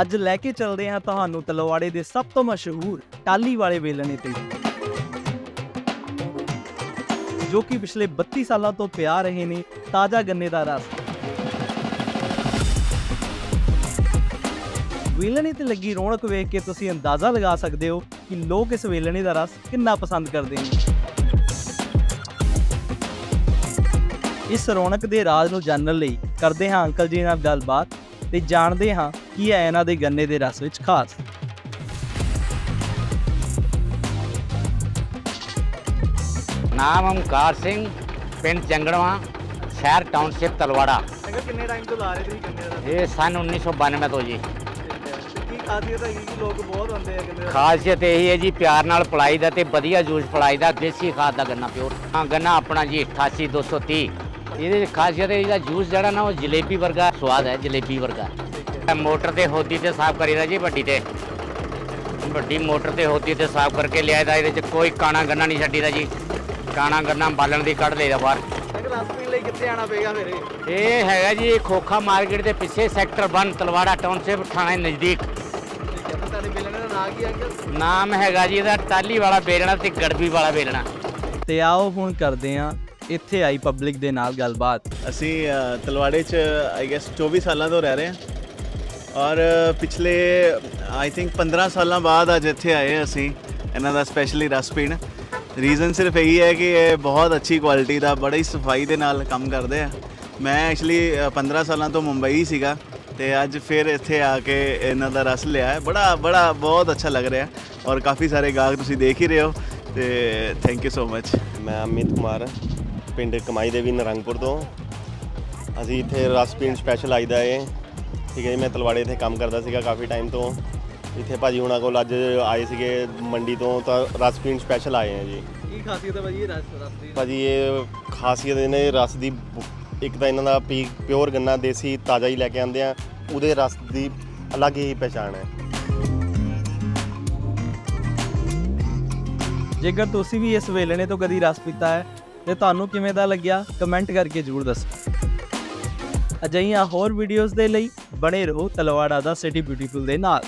ਅੱਜ ਲੈ ਕੇ ਚੱਲਦੇ ਹਾਂ ਤੁਹਾਨੂੰ ਤਲਵਾੜੇ ਦੇ ਸਭ ਤੋਂ ਮਸ਼ਹੂਰ ਟਾਲੀ ਵਾਲੇ ਵੇਲਣੇ ਤੇ। ਜੋ ਕਿ ਪਿਛਲੇ 32 ਸਾਲਾਂ ਤੋਂ ਪਿਆ ਰਹੇ ਨੇ, ਤਾਜ਼ਾ ਗੰਨੇ ਦਾ ਰਸ। ਵੇਲਣੇ ਤੇ ਲੱਗੀ ਰੌਣਕ ਵੇਖ ਕੇ ਤੁਸੀਂ ਅੰਦਾਜ਼ਾ ਲਗਾ ਸਕਦੇ ਹੋ ਕਿ ਲੋਕ ਇਸ ਵੇਲਣੇ ਦਾ ਰਸ ਕਿੰਨਾ ਪਸੰਦ ਕਰਦੇ ਨੇ। ਇਸ ਰੌਣਕ ਦੇ ਰਾਜ਼ ਨੂੰ ਜਾਣਨ ਲਈ ਕਰਦੇ ਹਾਂ ਅੰਕਲ ਜੀ ਨਾਲ ਗੱਲਬਾਤ ਤੇ ਜਾਣਦੇ ਹਾਂ ਕੀ ਹੈ ਇਹਨਾਂ ਦੇ ਗੰਨੇ ਦੇ ਰਸ ਵਿੱਚ ਖਾਸ? ਨਾਮ ਓਮਕਾਰ ਸਿੰਘ ਪਿੰਡ ਜੰਗੜਵਾ ਸ਼ਹਿਰ ਟਾਊਨਸ਼ਿਪ ਤਲਵਾੜਾ। ਕਿੰਨੇ ਟਾਈਮ ਤੋਂ ਲਾ ਰਹੇ ਤੁਸੀਂ ਗੰਨੇ ਦਾ ਇਹ ਸਨ 1992 ਤੋਂ ਜੀ। ਕੀ ਖਾਸੀਅਤ ਹੈ ਕਿ ਲੋਕ ਬਹੁਤ ਆਉਂਦੇ ਆ ਗੰਨੇ ਖਾਸੀਅਤ ਇਹ ਹੈ ਜੀ ਪਿਆਰ ਨਾਲ ਪਲਾਈ ਦਾ ਤੇ ਵਧੀਆ ਜੂਸ ਪਲਾਈ ਦਾ ਦੇਸੀ ਖਾਦ ਦਾ ਗੰਨਾ ਪਿਓਰ। ਹਾਂ ਗੰਨਾ ਆਪਣਾ ਜੀ 88230 ਇਹਦੇ ਵਿੱਚ ਖਾਸੀਅਤ ਇਹਦਾ ਜੂਸ ਜਿਹੜਾ ਨਾ ਉਹ ਜਲੇਬੀ ਵਰਗਾ ਸਵਾਦ ਹੈ ਜਲੇਬੀ ਵਰਗਾ। ਮੋਟਰ ਤੇ ਹੋਦੀ ਤੇ ਸਾਫ਼ ਕਰੀਦਾ ਜੀ ਵੱਡੀ ਤੇ। ਵੱਡੀ ਮੋਟਰ ਤੇ ਹੋਦੀ ਤੇ ਸਾਫ਼ ਕਰਕੇ ਲਿਆਇਦਾ ਇਹਦੇ ਚ ਕੋਈ ਕਾਣਾ ਗੰਨਾ ਨਹੀਂ ਛੱਡੀਦਾ ਜੀ। ਕਾਣਾ ਗੰਨਾ ਬਾਲਣ ਦੀ ਕੱਢ ਲਈਦਾ ਬਾਹਰ। ਅੰਕਲ ਰਸ ਪੀਣ ਲਈ ਕਿੱਥੇ ਆਣਾ ਪਏਗਾ ਫਿਰ ਇਹ? ਹੈਗਾ ਜੀ ਖੋਖਾ ਮਾਰਕੀਟ ਦੇ ਪਿੱਛੇ ਸੈਕਟਰ 1 ਤਲਵਾੜਾ ਟਾਊਨਸ਼ਿਪ ਥਾਣੇ ਨਜ਼ਦੀਕ। ਨਾਮ ਹੈਗਾ ਜੀ ਇਹਦਾ ਟਾਲੀ ਵਾਲਾ ਬੇਲਣਾ ਤੇ ਗੜਬੀ ਵਾਲਾ ਬੇਲਣਾ। ਤੇ ਆਓ ਹੁਣ ਕਰਦੇ ਹਾਂ ਇੱਥੇ ਆਈ ਪਬਲਿਕ ਦੇ ਨਾਲ ਗੱਲਬਾਤ। ਅਸੀਂ ਅ, ਤਲਵਾੜੇ 'ਚ ਆਈ ਗੈਸ 24 ਸਾਲਾਂ ਤੋਂ ਰਹਿ ਰਹੇ ਹਾਂ। ਔਰ ਪਿਛਲੇ ਆਈ ਥਿੰਕ 15 ਸਾਲਾਂ ਬਾਅਦ ਅੱਜ ਇੱਥੇ ਆਏ ਅਸੀਂ, ਇਹਨਾਂ ਦਾ ਸਪੈਸ਼ਲੀ ਰਸ ਪੀਣ ਰੀਜ਼ਨ ਸਿਰਫ ਇਹੀ ਹੈ ਕਿ ਇਹ ਬਹੁਤ ਅੱਛੀ ਕੁਆਲਿਟੀ ਦਾ, ਬੜੀ ਸਫ਼ਾਈ ਦੇ ਨਾਲ ਕੰਮ ਕਰਦੇ ਆ। ਮੈਂ ਐਕਚੁਅਲੀ 15 ਸਾਲਾਂ ਤੋਂ ਮੁੰਬਈ ਸੀਗਾ, ਤੇ ਅੱਜ ਫਿਰ ਇੱਥੇ ਆ ਕੇ ਇਹਨਾਂ ਦਾ ਰਸ ਲਿਆ ਹੈ। ਬੜਾ ਬੜਾ, ਬਹੁਤ ਅੱਛਾ ਲੱਗ ਰਿਹਾ। ਔਰ ਕਾਫੀ ਸਾਰੇ ਗਾਹਕ ਤੁਸੀਂ ਦੇਖ ਹੀ ਰਹੇ ਹੋ, ਤੇ ਥੈਂਕ ਯੂ ਸੋ ਮਚ ਮੈਂ ਅਮਿਤ ਕੁਮਾਰ, ਪਿੰਡ ਕਮਾਈ ਦੇਵੀ, ਨਰੰਗਪੁਰ ਤੋਂ। ਅਸੀਂ ਇੱਥੇ ਰਸ ਪੀਣ ਸਪੈਸ਼ਲ ਆਈਦਾ ਏ। ਠੀਕ ਹੈ ਜੀ ਮੈਂ ਤਲਵਾੜੇ ਇੱਥੇ ਕੰਮ ਕਰਦਾ ਸੀਗਾ ਕਾਫੀ ਟਾਈਮ ਤੋਂ। ਇੱਥੇ ਭਾਜੀ ਹੁਣਾਂ ਕੋਲ ਅੱਜ ਆਏ ਸੀਗੇ ਮੰਡੀ ਤੋਂ ਤਾਂ ਰਸ ਪੀਣ ਸਪੈਸ਼ਲ ਆਏ ਆ ਜੀ। ਕੀ ਖਾਸੀਅਤ ਹੈ ਭਾਜੀ ਰਸ ਰਸ ਦੀ? ਭਾਜੀ ਇਹ ਖਾਸੀਅਤ ਇਹਨੇ ਰਸ ਦੀ ਇੱਕ ਤਾਂ ਇਹਨਾਂ ਦਾ ਪੀ ਪਿਓਰ ਗੰਨਾ ਦੇਸੀ ਤਾਜ਼ਾ ਹੀ ਲੈ ਕੇ ਆਉਂਦੇ ਆ ਉਹਦੇ ਰਸ ਦੀ ਅਲੱਗ ਹੀ ਪਛਾਣ ਹੈ। ਜੇਕਰ ਤੁਸੀਂ ਵੀ ਇਸ ਵੇਲਣੇ ਤੋਂ ਕਦੀ ਰਸ ਪੀਤਾ ਹੈ ਤੇ ਤੁਹਾਨੂੰ ਕਿਵੇਂ ਦਾ ਲੱਗਿਆ ਕਮੈਂਟ ਕਰਕੇ ਜਰੂਰ ਦੱਸੋ। ਅਜਿਹੀਆਂ ਹੋਰ ਵੀਡੀਓਜ਼ ਦੇ ਲਈ ਬਣੇ ਰਹੋ ਤਲਵਾੜਾ ਦਾ ਸਿਟੀ ਬਿਊਟੀਫੁਲ ਦੇ ਨਾਲ।